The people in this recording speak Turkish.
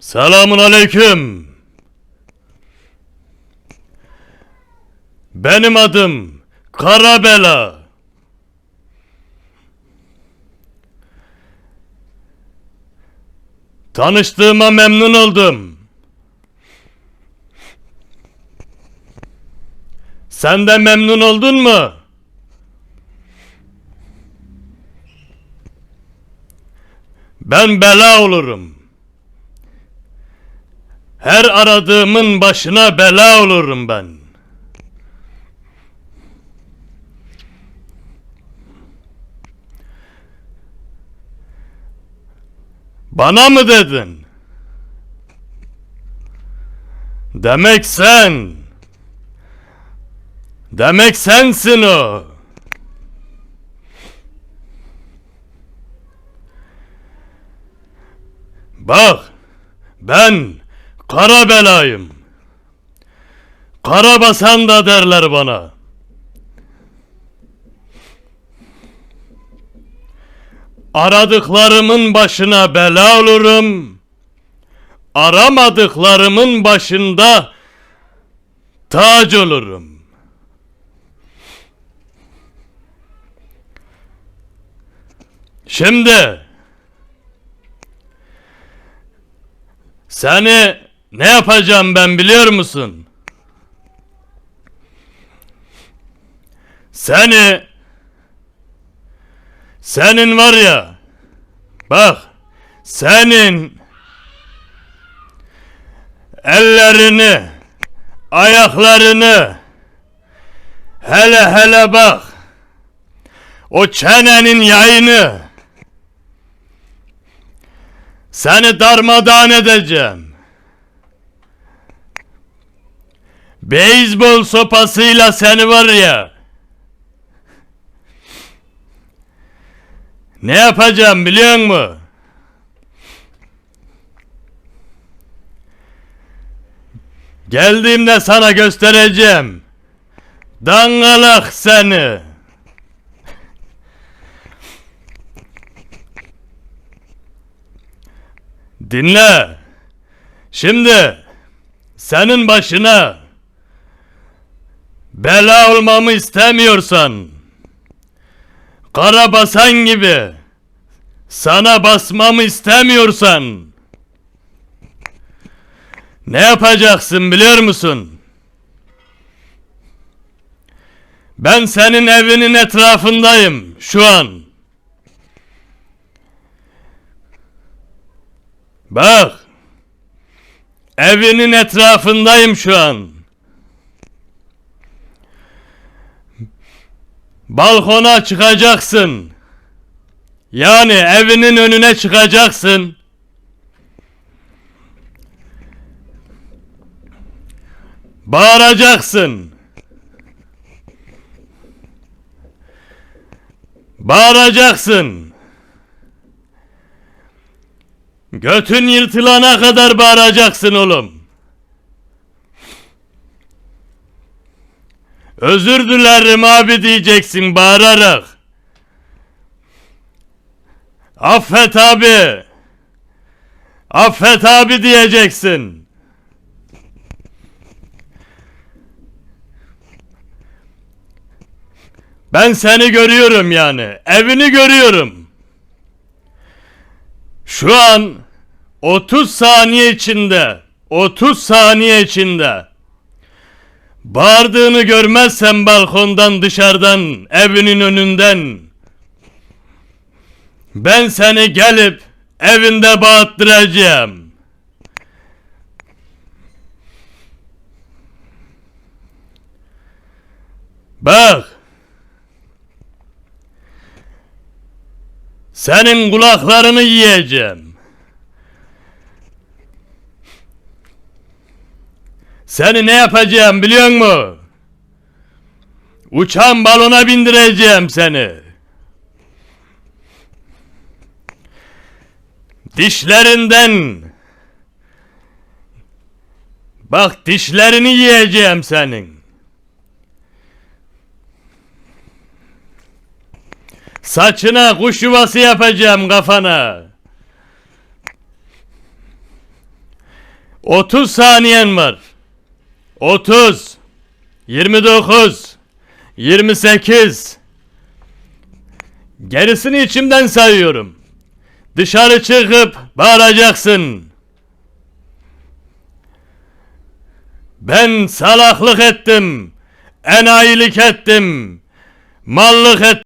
Selamun aleyküm. Benim adım Karabela. Tanıştığıma memnun oldum. Sen de memnun oldun mu? Ben bela olurum. Her aradığımın başına bela olurum ben. Bana mı dedin? Demek sen. Demek sensin o. Bak, ben kara belayım. Karabasan da derler bana. Aradıklarımın başına bela olurum. Aramadıklarımın başında tac olurum. Şimdi seni ne yapacağım ben biliyor musun? Seni senin var ya bak senin ellerini ayaklarını hele hele bak o çenenin yayını seni darmadağın edeceğim. Beyzbol sopasıyla seni var ya. Ne yapacağım biliyor musun? Geldiğimde sana göstereceğim. Dangalak seni. Dinle. Şimdi senin başına bela olmamı istemiyorsan kara basan gibi sana basmamı istemiyorsan ne yapacaksın biliyor musun? Ben senin evinin etrafındayım şu an. Bak. Evinin etrafındayım şu an. Balkona çıkacaksın. Yani evinin önüne çıkacaksın. Bağıracaksın. Bağıracaksın. Götün yırtılana kadar bağıracaksın oğlum. Özür dilerim abi diyeceksin bağırarak. Affet abi. Affet abi diyeceksin. Ben seni görüyorum yani. Evini görüyorum. Şu an 30 saniye içinde 30 saniye içinde bağırdığını görmezsem balkondan dışarıdan evinin önünden ben seni gelip evinde bağıttıracağım. Bak Senin kulaklarını yiyeceğim. Seni ne yapacağım biliyor musun? Uçan balona bindireceğim seni. Dişlerinden Bak dişlerini yiyeceğim senin. Saçına kuş yuvası yapacağım kafana. 30 saniyen var. 30 29 28 Gerisini içimden sayıyorum. Dışarı çıkıp bağıracaksın. Ben salaklık ettim. Enayilik ettim. Mallık ettim.